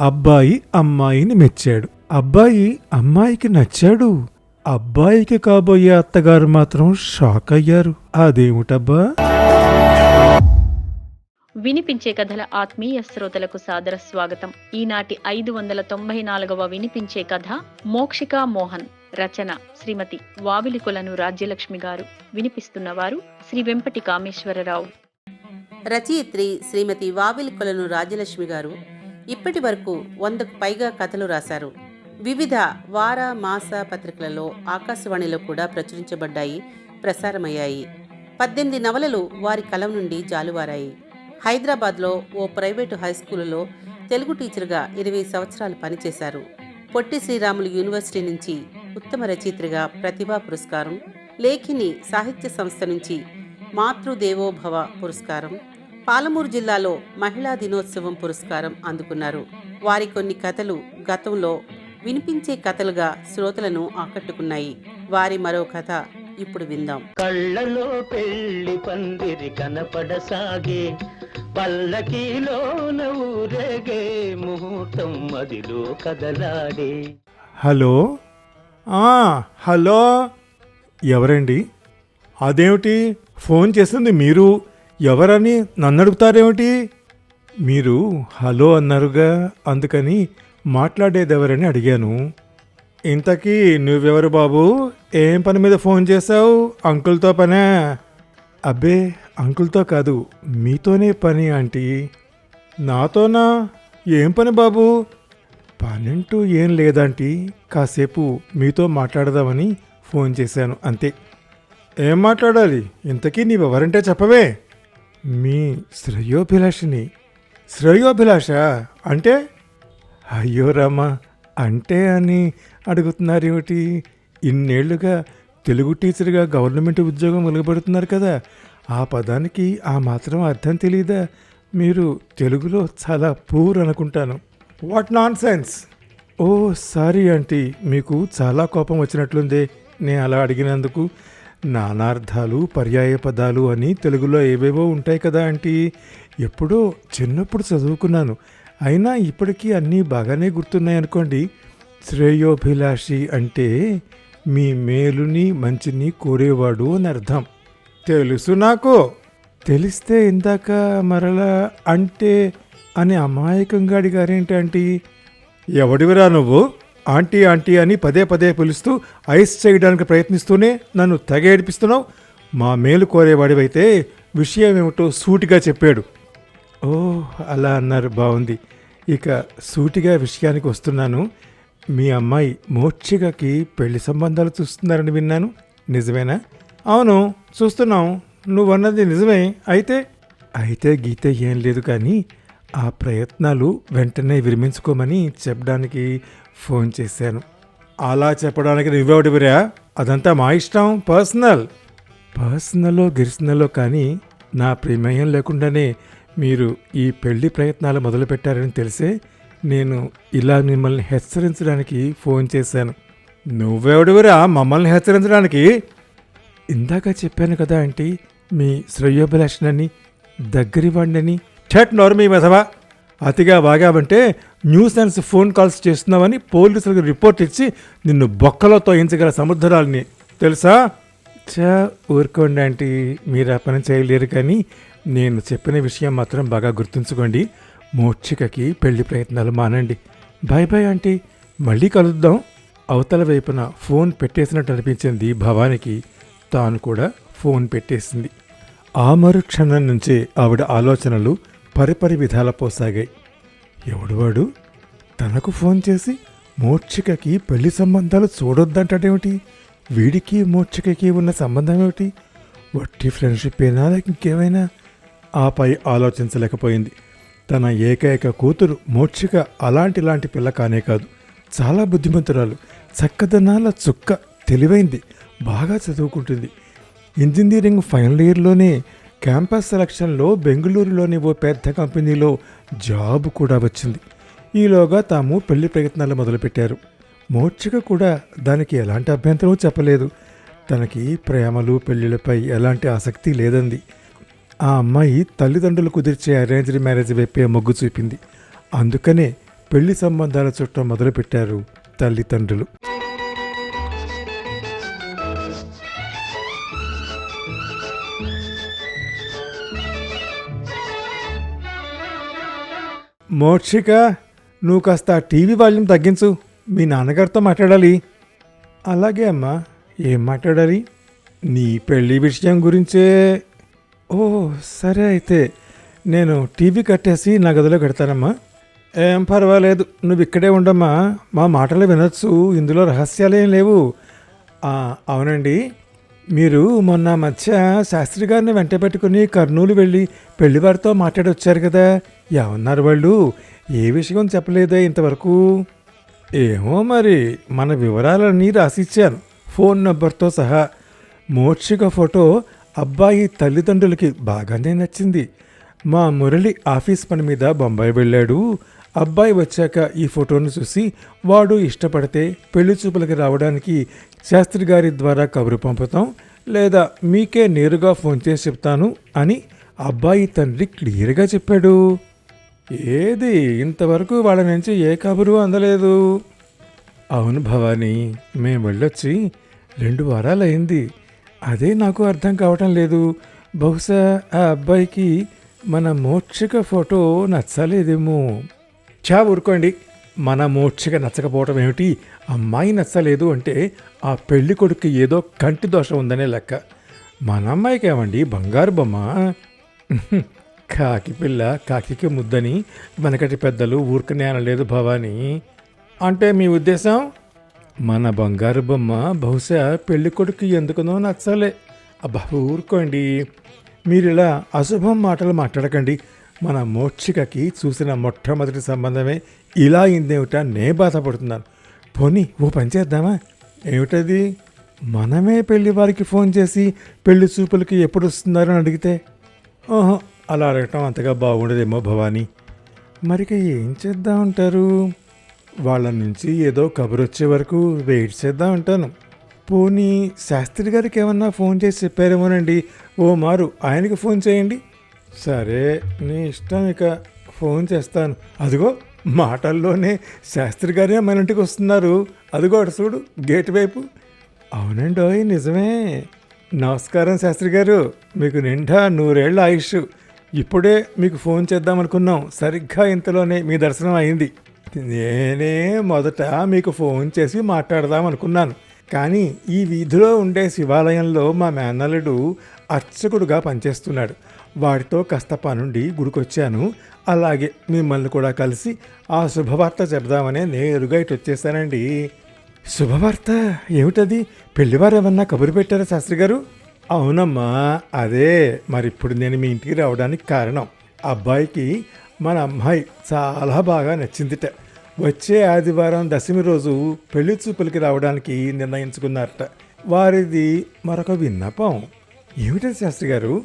అబ్బాయి అమ్మాయిని మెచ్చాడు. అబ్బాయి అమ్మాయికి నచ్చాడు. అబ్బాయికి కాబోయే అత్తగారు మాత్రం షాక్ అయ్యారు. అదేమిటబ్బా? వినిపించే కథల ఆత్మీయ శ్రోతలకు సాదర స్వాగతం. ఈనాటి ఐదు వందల తొంభై నాలుగవ వినిపించే కథ మోక్షిక మోహన్ రచన శ్రీమతి వావిలికొలను రాజ్యలక్ష్మి గారు. వినిపిస్తున్నవారు శ్రీ వెంపటి కామేశ్వరరావు. రచయిత్రి శ్రీమతి వావిల్ కొలను రాజలక్ష్మి గారు. ఇప్పటి వరకు వందకు పైగా కథలు రాశారు. వివిధ వార మాస పత్రికలలో ఆకాశవాణిలో కూడా ప్రచురించబడ్డాయి ప్రసారమయ్యాయి. పద్దెనిమిది నవలలు వారి కలం నుండి జాలువారాయి. హైదరాబాద్లో ఓ ప్రైవేటు హైస్కూలులో తెలుగు టీచర్గా ఇరవై సంవత్సరాలు పనిచేశారు. పొట్టి శ్రీరాములు యూనివర్సిటీ నుంచి ఉత్తమ రచయిత్రిగా ప్రతిభా పురస్కారం లేఖిని సాహిత్య సంస్థ నుంచి మాతృదేవోభవ పురస్కారం పాలమూరు జిల్లాలో మహిళా దినోత్సవం పురస్కారం అందుకున్నారు. వారి కొన్ని కథలు గతంలో వినిపించే కథలుగా శ్రోతలను ఆకట్టుకున్నాయి. వారి మరో కథ ఇప్పుడు విందాం. కళ్ళలో పెళ్ళి పందిరి కనపడసాగే పల్లకీలోన ఊరేగే ముహూర్తం మదిలో కదలాడే. హలో? ఆ, హలో? ఎవరండి? అదేమిటి? ఫోన్ చేసింది మీరు? ఎవరని నన్ను అడుగుతారేమిటి మీరు హలో అన్నారుగా అందుకని మాట్లాడేదెవరని అడిగాను. ఇంతకీ నువ్వెవరు బాబు? ఏం పని మీద ఫోన్ చేశావు? అంకుల్తో పనే? అబ్బే అంకుల్తో కాదు మీతోనే పని ఆంటీ. నాతోనా? ఏం పని బాబు? పనంటూ ఏం లేదంటీ కాసేపు మీతో మాట్లాడదామని ఫోన్ చేశాను అంతే. ఏం మాట్లాడాలి? ఇంతకీ నీవెవరంటే చెప్పవే? మీ శ్రేయోభిలాషిని. శ్రేయోభిలాష? అంటే? అయ్యో రామా అంటే అని అడుగుతున్నారేమిటి? ఇన్నేళ్ళుగా తెలుగు టీచర్గా గవర్నమెంట్ ఉద్యోగం వెలువబడుతున్నారు కదా. ఆ పదానికి ఆ మాత్రం అర్థం తెలియదా మీరు తెలుగులో చాలా పూర్ అనుకుంటాను. What nonsense oh sorry aunty మీకు చాలా కోపం వచ్చినట్లుందే. నేను అలా అడిగినందుకు నానార్థాలు పర్యాయ పదాలు అని తెలుగులో ఏవేవో ఉంటాయి కదా ఆంటీ. ఎప్పుడో చిన్నప్పుడు చదువుకున్నాను. అయినా ఇప్పటికీ అన్నీ బాగానే గుర్తున్నాయి అనుకోండి. శ్రేయోభిలాషి అంటే మీ మేలుని మంచిని కోరేవాడు అని అర్థం. తెలుసు నాకు. తెలిస్తే ఇందాక మరలా అంటే అని అమాయకంగా అడిగారేంటంటే ఆంటీ? ఎవడివిరా నువ్వు? ఆంటీ ఆంటీ అని పదే పదే పిలుస్తూ ఐస్ చేయడానికి ప్రయత్నిస్తూనే నన్ను తెగ ఏడిపిస్తున్నావు మా మేలు కోరేవాడివైతే విషయం ఏమిటో సూటిగా చెప్పాడు. ఓ అలా అన్నారు. బాగుంది ఇక సూటిగా విషయానికి వస్తున్నాను. మీ అమ్మాయి మోక్షికకి పెళ్ళి సంబంధాలు చూస్తున్నారని విన్నాను. నిజమేనా? అవును చూస్తున్నాం. నువ్వన్నది నిజమే. అయితే? అయితే గీతే ఏం లేదు కానీ ఆ ప్రయత్నాలు వెంటనే విరమించుకోమని చెప్పడానికి ఫోన్ చేశాను. అలా చెప్పడానికి నువ్వెవడివిరా అదంతా మా ఇష్టం పర్సనల్. పర్సనలో గిరిసనలో కానీ నా ప్రమేయం లేకుండానే మీరు ఈ పెళ్ళి ప్రయత్నాలు మొదలుపెట్టారని తెలిసే నేను ఇలా మిమ్మల్ని హెచ్చరించడానికి ఫోన్ చేశాను. నువ్వెవడివిరా మమ్మల్ని హెచ్చరించడానికి? ఇందాక చెప్పాను కదా ఆంటీ మీ శ్రేయోభిలాషణని దగ్గరి వాడినని ఛట్ నోర్మీ మెసవా అతిగా వాగావంటే న్యూసెన్స్ ఫోన్ కాల్స్ చేస్తున్నావని పోలీసులకు రిపోర్ట్ ఇచ్చి నిన్ను బొక్కలో తోయించగల సముద్రాల్ని తెలుసా? చా ఊరుకోండి ఆంటీ. మీరు ఆ పని చేయలేరు కానీ నేను చెప్పిన విషయం మాత్రం బాగా గుర్తుంచుకోండి. మోక్షికకి పెళ్ళి ప్రయత్నాలు మానండి. Bye bye aunty. మళ్ళీ కలుద్దాం. అవతల వైపున ఫోన్ పెట్టేసినట్టు అనిపించింది భవానికి. తాను కూడా ఫోన్ పెట్టేసింది. ఆ మరుక్షణం నుంచే ఆవిడ ఆలోచనలు పరిపరి విధాల పోసాగాయి. ఎవడువాడు తనకు ఫోన్ చేసి మోక్షికకి పెళ్ళి సంబంధాలు చూడొద్దంటాడేమిటి? వీడికి మోక్షికకి ఉన్న సంబంధం ఏమిటి వట్టి ఫ్రెండ్షిప్ ఏనా లేక ఇంకేమైనా? ఆపై ఆలోచించలేకపోయింది. తన ఏకైక కూతురు మోక్షిక అలాంటి లాంటి పిల్ల కానే కాదు. చాలా బుద్ధిమంతురాలు. చక్కదనాల చుక్క తెలివైంది. బాగా చదువుకుంటుంది. ఇంజనీరింగ్ ఫైనల్ ఇయర్లోనే క్యాంపస్ సెలక్షన్లో బెంగళూరులోని ఓ పెద్ద కంపెనీలో జాబ్ కూడా వచ్చింది. ఈలోగా తాము పెళ్ళి ప్రయత్నాలు మొదలుపెట్టారు. మోక్షిక కూడా దానికి ఎలాంటి అభ్యంతరం చెప్పలేదు. తనకి ప్రేమలు పెళ్ళిళ్ళపై ఎలాంటి ఆసక్తి లేదంది. ఆ అమ్మాయి తల్లిదండ్రులు కుదిర్చే అరేంజ్డ్ మ్యారేజ్ వైపే మొగ్గు చూపింది. అందుకనే పెళ్ళి సంబంధాల చుట్టం మొదలుపెట్టారు తల్లిదండ్రులు. మోక్షిక నువ్వు కాస్త టీవీ వాల్యూమ్ తగ్గించు. మీ నాన్నగారితో మాట్లాడాలి. అలాగే అమ్మా ఏం మాట్లాడాలి? నీ పెళ్ళి విషయం గురించే. ఓ సరే అయితే నేను టీవీ కట్టేసి నా గదిలో కడతానమ్మా. ఏం పర్వాలేదు నువ్వు ఇక్కడే ఉండమ్మా. మా మాటలు వినొచ్చు ఇందులో రహస్యాలేం లేవు. అవునండి. మీరు మొన్న మధ్య శాస్త్రి గారిని వెంట పెట్టుకుని కర్నూలు వెళ్ళి పెళ్ళివారితో మాట్లాడొచ్చారు కదా. ఏమన్నారు వాళ్ళు? ఏ విషయం చెప్పలేదే ఇంతవరకు? ఏమో మరి మన వివరాలన్నీ రాసిచ్చాను. ఫోన్ నెంబర్తో సహా. మోక్షిక ఫోటో అబ్బాయి తల్లిదండ్రులకి బాగానే నచ్చింది. మా మురళి ఆఫీస్ పని మీద బొంబాయి వెళ్ళాడు. అబ్బాయి వచ్చాక ఈ ఫోటోను చూసి వాడు ఇష్టపడితే పెళ్ళి చూపులకి రావడానికి శాస్త్రి గారి ద్వారా కబురు పంపుతాం లేదా మీకే నేరుగా ఫోన్ చేసి చెప్తాను అని అబ్బాయి తండ్రి క్లియర్గా చెప్పాడు. ఏది? ఇంతవరకు వాళ్ళ నుంచి ఏ కబురు అందలేదు. అవును భవానీ మేము వెళ్ళొచ్చి రెండు వారాలైంది. అదే నాకు అర్థం కావటం లేదు. బహుశా ఆ అబ్బాయికి మన మోక్షిక ఫోటో నచ్చలేదేమో. చా ఊరుకోండి. మన మోక్షగా నచ్చకపోవటం ఏమిటి? అమ్మాయి నచ్చలేదు అంటే ఆ పెళ్ళి కొడుకు ఏదో కంటి దోషం ఉందనే లెక్క. మన అమ్మాయికి ఏమండి? బంగారు బొమ్మ? కాకి పిల్ల కాకికి ముద్దని వెనకటి పెద్దలు ఊరికనే అనలేదు భవాని. అంటే మీ ఉద్దేశం? మన బంగారు బొమ్మ బహుశా పెళ్ళి కొడుకు ఎందుకునో నచ్చలే. అబ్బా ఊరుకోండి. మీరు ఇలా అశుభం మాటలు మాట్లాడకండి. మన మోక్షికకి చూసిన మొట్టమొదటి సంబంధమే ఇలా అయిందేమిటా నే బాధపడుతున్నాను. పోనీ ఓ పని చేద్దామా? ఏమిటది? మనమే పెళ్ళి వారికి ఫోన్ చేసి పెళ్ళి చూపులకి ఎప్పుడు వస్తున్నారని అడిగితే? ఓహో అలా అడగటం అంతగా బాగుండదేమో భవానీ. మరిక ఏం చేద్దాం అంటారు? వాళ్ళ నుంచి ఏదో కబురు వచ్చే వరకు వెయిట్ చేద్దాం అంటాను. పోనీ శాస్త్రి గారికి ఏమన్నా ఫోన్ చేసి చెప్పారేమోనండి. ఓ మారు ఆయనకి ఫోన్ చేయండి. సరే నీ ఇష్టం ఇక ఫోన్ చేస్తాను. అదిగో మాటల్లోనే శాస్త్రి గారే మన ఇంటికి వస్తున్నారు. అదిగో అటు చూడు గేట్ వైపు. అవునండి ఓయ్ నిజమే. నమస్కారం శాస్త్రి గారు. మీకు నిండా నూరేళ్ళ ఆయుష్. ఇప్పుడే మీకు ఫోన్ చేద్దాం అనుకున్నాం. సరిగ్గా ఇంతలోనే మీ దర్శనం అయింది. నేనే మొదట మీకు ఫోన్ చేసి మాట్లాడదాం అనుకున్నాను. కానీ ఈ వీధిలో ఉండే శివాలయంలో మా మేనల్లుడు అర్చకుడుగా పనిచేస్తున్నాడు. వాడితో కాస్త పనుండి గుడికొచ్చాను. అలాగే మిమ్మల్ని కూడా కలిసి ఆ శుభవార్త చెబుదామనే నేరుగా ఇటు వచ్చేసానండి. శుభవార్త? ఏమిటది? పెళ్ళివారు ఏమన్నా కబురు పెట్టారా శాస్త్రి గారు? అవునమ్మా అదే. మరి ఇప్పుడు నేను మీ ఇంటికి రావడానికి కారణం. అబ్బాయికి మన అమ్మాయి చాలా బాగా నచ్చిందిట. వచ్చే ఆదివారం దశమి రోజు పెళ్ళి చూపులకి రావడానికి నిర్ణయించుకున్నారట. వారిది మరొక విన్నపం. ఏమిటది శాస్త్రి గారు?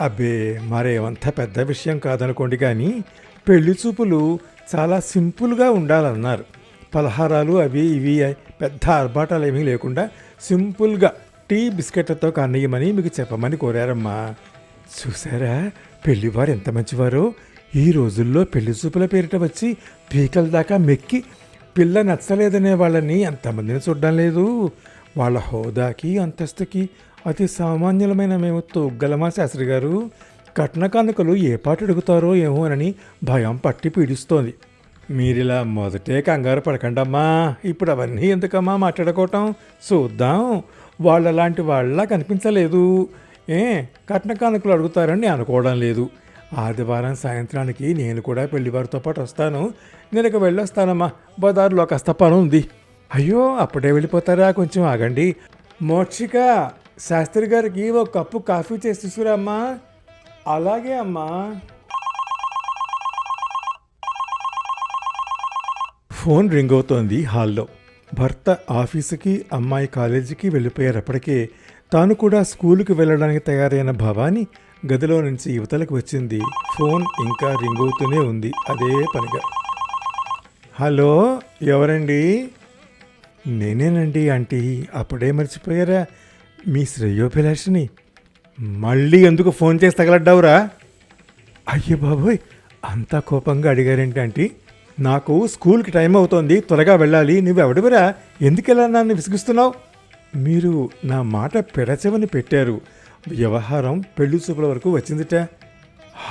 అబ్బే మరేమంత పెద్ద విషయం కాదనుకోండి కానీ పెళ్ళి చూపులు చాలా సింపుల్గా ఉండాలన్నారు. పలహారాలు అవి ఇవి పెద్ద ఆర్భాటాలు ఏమీ లేకుండా సింపుల్గా టీ బిస్కెట్లతో కానీయమని మీకు చెప్పమని కోరారమ్మా. చూసారా పెళ్ళివారు ఎంత మంచివారో? ఈ రోజుల్లో పెళ్ళి చూపుల పేరిట వచ్చి పీకల దాకా మెక్కి పిల్ల నచ్చలేదనే వాళ్ళని ఎంతమందిని చూడడం లేదు. వాళ్ళ హోదాకి అంతస్తుకి అతి సామాన్యులమైన మేము తొగ్గలమా శాస్త్రి గారు? కట్నకానుకలు ఏ పాట అడుగుతారో ఏమోనని భయం పట్టి పీడిస్తోంది. మీరిలా మొదటే కంగారు పడకండమ్మా. ఇప్పుడు అవన్నీ ఎందుకమ్మా మాట్లాడుకోవటం? చూద్దాం. వాళ్ళలాంటి వాళ్ళ కనిపించలేదు. ఏ కట్న కానుకలు అడుగుతారని అనుకోవడం లేదు. ఆదివారం సాయంత్రానికి నేను కూడా పెళ్ళివారితో పాటు వస్తాను. నేను ఇక వెళ్ళొస్తానమ్మా. బజార్లో కాస్త పని ఉంది అయ్యో అప్పుడే వెళ్ళిపోతారా? కొంచెం ఆగండి. మోక్షిక! శాస్త్రి గారికి ఒక కప్పు కాఫీ చేసి తీసుకురామ్మా. అలాగే అమ్మా. ఫోన్ రింగ్ అవుతోంది హాల్లో. భర్త ఆఫీసుకి అమ్మాయి కాలేజీకి వెళ్ళిపోయారు అప్పటికే తాను కూడా స్కూలుకి వెళ్ళడానికి తయారైన భవాని గదిలో నుంచి యువతలకు వచ్చింది. ఫోన్ ఇంకా రింగ్ అవుతూనే ఉంది. అదే పనిగా. హలో ఎవరండి? నేనేనండి ఆంటీ. అప్పుడే మర్చిపోయారా? మీ శ్రేయోభిలాషిని మళ్ళీ ఎందుకు ఫోన్ చేసి తగలడ్డావురా? అయ్యో బాబోయ్ అంత కోపంగా అడిగారేంటి ఆంటీ? నాకు స్కూల్కి టైం అవుతోంది త్వరగా వెళ్ళాలి నువ్వెవడివరా? ఎందుకెలా నన్ను విసిగిస్తున్నావు? మీరు నా మాట పెడచెవని పెట్టారు. వ్యవహారం పెళ్ళి చూపుల వరకు వచ్చిందిట.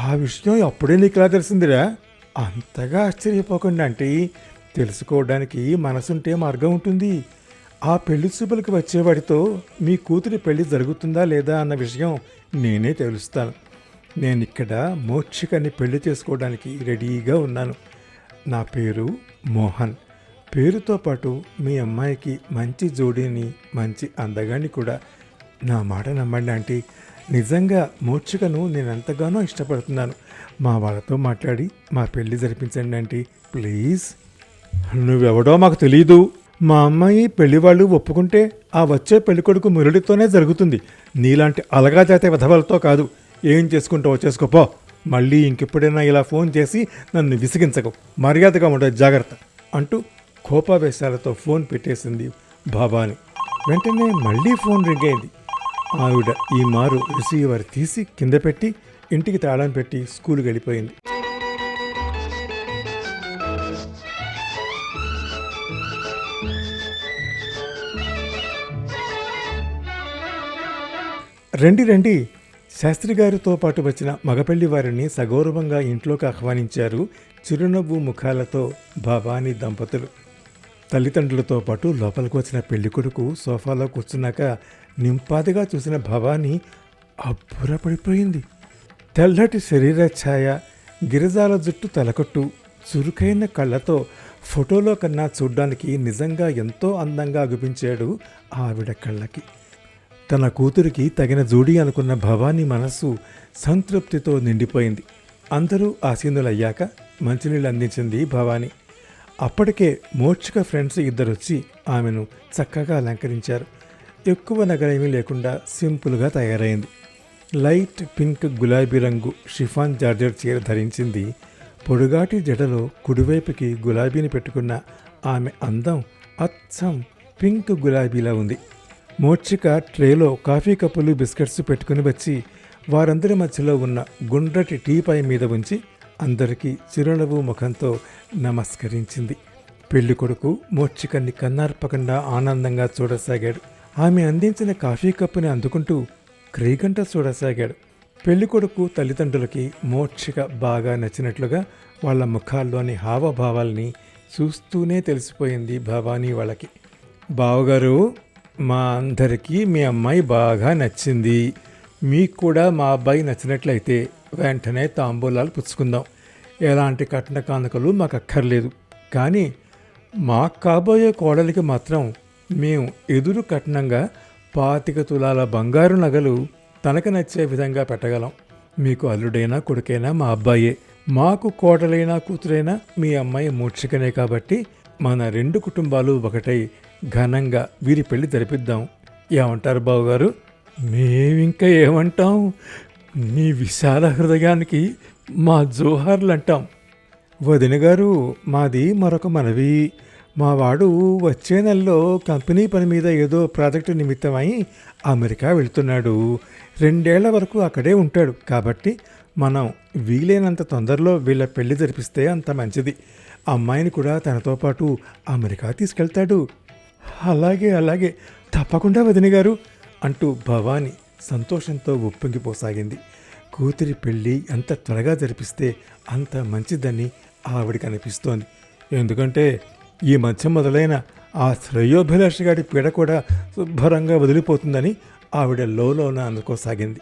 ఆ విషయం అప్పుడే నీకు ఎలా తెలిసిందిరా? అంతగా ఆశ్చర్యపోకుండా అంటే తెలుసుకోవడానికి మనసుంటే మార్గం ఉంటుంది. ఆ పెళ్ళి చూపులకు వచ్చేవాడితో మీ కూతురి పెళ్ళి జరుగుతుందా లేదా అన్న విషయం నేనే తెలుస్తాను. నేను ఇక్కడ మోక్షికని పెళ్ళి చేసుకోవడానికి రెడీగా ఉన్నాను. నా పేరు మోహన్. పేరుతో పాటు మీ అమ్మాయికి మంచి జోడీని మంచి అందగాన్ని కూడా. నా మాట నమ్మండి ఆంటీ. నిజంగా మోక్షికను నేను ఎంతగానో ఇష్టపడుతున్నాను. మా వాళ్ళతో మాట్లాడి మా పెళ్ళి జరిపించండి ఆంటీ. ప్లీజ్. నువ్వెవడో మాకు తెలీదు. మా అమ్మాయి పెళ్ళి వాళ్ళు ఒప్పుకుంటే ఆ వచ్చే పెళ్ళికొడుకు మురళితోనే జరుగుతుంది. నీలాంటి అలగా జాతే విధవలతో కాదు. ఏం చేసుకుంటావో చేసుకోపో. మళ్ళీ ఇంకెప్పుడైనా ఇలా ఫోన్ చేసి నన్ను విసిగించకు. మర్యాదగా ఉండదు జాగ్రత్త అంటూ కోపావేశాలతో ఫోన్ పెట్టేసింది భావాని. వెంటనే మళ్ళీ ఫోన్ రింగ్ అయింది. ఆవిడ ఈ మారు రిసీవర్ తీసి కింద పెట్టి ఇంటికి తాళం పెట్టి స్కూల్కి వెళ్ళిపోయింది. రండి రండి. శాస్త్రి గారితో పాటు వచ్చిన మగపెళ్ళి వారిని సగౌరవంగా ఇంట్లోకి ఆహ్వానించారు చిరునవ్వు ముఖాలతో భవానీ దంపతులు. తల్లిదండ్రులతో పాటు లోపలికి వచ్చిన పెళ్ళి కొడుకు సోఫాలో కూర్చున్నాక నింపాదిగా చూసిన భవానీ అబ్బురపడిపోయింది. తెల్లటి శరీర ఛాయ గిరిజాల జుట్టు తలకొట్టు చురుకైన కళ్ళతో ఫోటోలో కన్నా చూడ్డానికి నిజంగా ఎంతో అందంగా అగుపించాడు ఆవిడ కళ్ళకి. తన కూతురికి తగిన జోడీ అనుకున్న భవానీ మనస్సు సంతృప్తితో నిండిపోయింది. అందరూ ఆసీనులయ్యాక మంచినీళ్ళు అందించింది భవానీ. అప్పటికే మోక్షక ఫ్రెండ్స్ ఇద్దరొచ్చి ఆమెను చక్కగా అలంకరించారు. ఎక్కువ నగరేమీ లేకుండా సింపుల్గా తయారైంది. లైట్ పింక్ గులాబీ రంగు షిఫాన్ జార్జర్ చీర ధరించింది. పొడుగాటి జడలో కుడివైపుకి గులాబీని పెట్టుకున్న ఆమె అందం అచ్చం పింక్ గులాబీలా ఉంది. మోర్చిక ట్రేలో కాఫీ కప్పులు బిస్కెట్స్ పెట్టుకుని వచ్చి వారందరి మధ్యలో ఉన్న గుండ్రటి టీపై మీద ఉంచి అందరికీ చిరునవ్వు ముఖంతో నమస్కరించింది. పెళ్ళి కొడుకు మోర్చికన్ని కన్నార్పకుండా ఆనందంగా చూడసాగాడు. ఆమె అందించిన కాఫీ కప్పుని అందుకుంటూ క్రీగంట చూడసాగాడు. పెళ్ళి కొడుకు తల్లిదండ్రులకి మోక్షిక బాగా నచ్చినట్లుగా వాళ్ళ ముఖాల్లోని హావభావాల్ని చూస్తూనే తెలిసిపోయింది భవానీ వాళ్ళకి. బావగారు మా అందరికీ మీ అమ్మాయి బాగా నచ్చింది. మీకు కూడా మా అబ్బాయి నచ్చినట్లయితే వెంటనే తాంబూలాలు పుచ్చుకుందాం. ఎలాంటి కట్న కానుకలు మాకు అక్కర్లేదు కానీ మాకు కాబోయే కోడలికి మాత్రం మేము ఎదురు కట్నంగా పాతిక తులాల బంగారు నగలు తనకు నచ్చే విధంగా పెట్టగలం. మీకు అల్లుడైనా కొడుకైనా మా అబ్బాయే. మాకు కోడలైనా కూతురైనా మీ అమ్మాయి మూర్ఛికనే కాబట్టి మన రెండు కుటుంబాలు ఒకటై ఘనంగా వీరి పెళ్ళి జరిపిద్దాం. ఏమంటారు బావగారు? మేమింకా ఏమంటాం? నీ విశాల హృదయానికి మా జోహార్లు అంటాం వదిన గారు మాది మరొక మనవి. మా వాడు వచ్చే నెలలో కంపెనీ పని మీద ఏదో ప్రాజెక్టు నిమిత్తమై అమెరికా వెళ్తున్నాడు. రెండేళ్ళ వరకు అక్కడే ఉంటాడు. కాబట్టి మనం వీలైనంత తొందరలో వీళ్ళ పెళ్ళి జరిపిస్తే అంత మంచిది. అమ్మాయిని కూడా తనతో పాటు అమెరికా తీసుకెళ్తాడు. అలాగే అలాగే. తప్పకుండా వదిన గారు అంటూ భవాని సంతోషంతో ఒప్పొంగిపోసాగింది కూతురి పెళ్ళి ఎంత త్వరగా జరిపిస్తే అంత మంచిదని ఆవిడికి అనిపిస్తోంది. ఎందుకంటే ఈ మధ్య మొదలైన ఆ శ్రేయోభిలాష గారి పీడ కూడా శుభ్రంగా వదిలిపోతుందని ఆవిడ లోలోన అనుకోసాగింది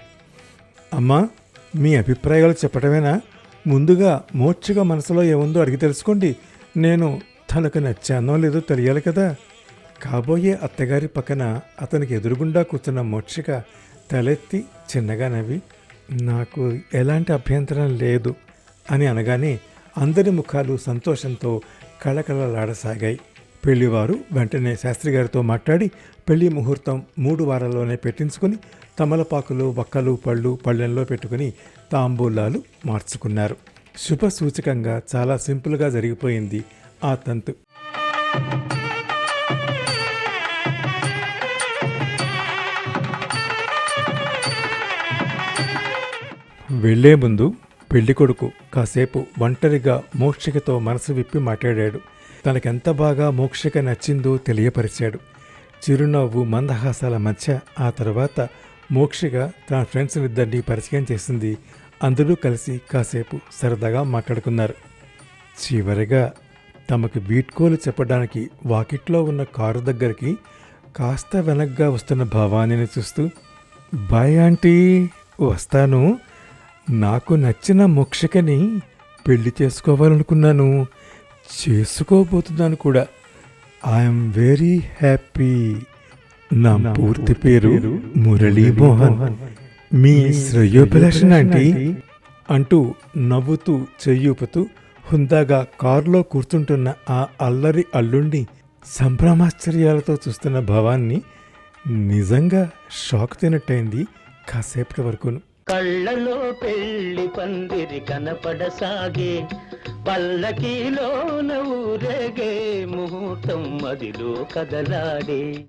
అమ్మా మీ అభిప్రాయాలు చెప్పటమేనా? ముందుగా మోక్షగా మనసులో ఏముందో అడిగి తెలుసుకోండి. నేను తనకు నచ్చానో లేదో తెలియాలి కదా. కాబోయే అత్తగారి పక్కన అతనికి ఎదురుగుండా కూర్చున్న మోక్షిక తలెత్తి చిన్నగా నవ్వి నాకు ఎలాంటి అభ్యంతరం లేదు అని అనగానే అందరి ముఖాలు సంతోషంతో కళకళలాడసాగాయి. పెళ్ళివారు వెంటనే శాస్త్రి గారితో మాట్లాడి పెళ్ళి ముహూర్తం మూడు వారాల్లోనే పెట్టించుకుని తమలపాకులు వక్కలు పళ్ళు పళ్ళెంలో పెట్టుకుని తాంబూలాలు మార్చుకున్నారు. శుభ సూచకంగా చాలా సింపుల్గా జరిగిపోయింది ఆ తంతు. వెళ్ళే ముందు పెళ్ళికొడుకు కాసేపు ఒంటరిగా మోక్షికతో మనసు విప్పి మాట్లాడాడు. తనకెంత బాగా మోక్షిక నచ్చిందో తెలియపరిచాడు. చిరునవ్వు మందహాసాల మధ్య ఆ తర్వాత మోక్షిక తన ఫ్రెండ్స్ ఇద్దరిని పరిచయం చేసింది. అందరూ కలిసి కాసేపు సరదాగా మాట్లాడుకున్నారు. చివరిగా తమకు వీడ్కోలు చెప్పడానికి వాకిట్లో ఉన్న కారు దగ్గరికి కాస్త వెనక్గా వస్తున్న భవానీని చూస్తూ బాయ్ ఆంటీ వస్తాను. నాకు నచ్చిన మోక్షకని పెళ్ళి చేసుకోవాలనుకున్నాను. చేసుకోబోతున్నాను కూడా. I'm very happy. నా పూర్తి పేరు మురళీమోహన్ మీ శ్రేయోభిలాషణ ఆంటీ అంటూ నవ్వుతూ చెయ్యూపుతూ హుందాగా కారులో కూర్చుంటున్న ఆ అల్లరి అల్లుణ్ణి సంభ్రమాశ్చర్యాలతో చూస్తున్న భవాన్ని నిజంగా షాక్ తినట్టయింది కాసేపటి వరకును. కళ్ళలో పెళ్ళి పందిరి కనపడసాగే పల్లకీలోన ఊరేగే ముహూర్తం మదిలో కదలాడే.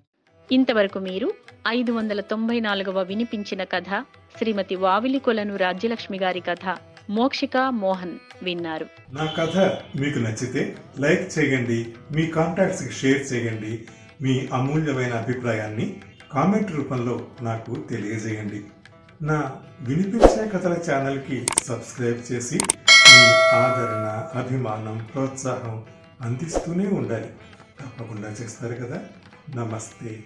ఇంతవరకు మీరు ఐదు వందల తొంభై నాలుగవ వినిపించిన కథ శ్రీమతి వావిలికొలను రాజ్యలక్ష్మి గారి కథ మోక్షిక మోహన్ విన్నారు. నా కథ మీకు నచ్చితే లైక్ చేయండి మీ కాంటాక్ట్స్కి షేర్ చేయండి మీ అమూల్యమైన అభిప్రాయాన్ని కామెంట్ రూపంలో నాకు తెలియజేయండి. నా వినిపించే కథల ఛానల్కి సబ్స్క్రైబ్ చేసి మీ ఆదరణ అభిమానం ప్రోత్సాహం అందిస్తూనే ఉండాలి. తప్పకుండా చేస్తారు కదా. నమస్తే.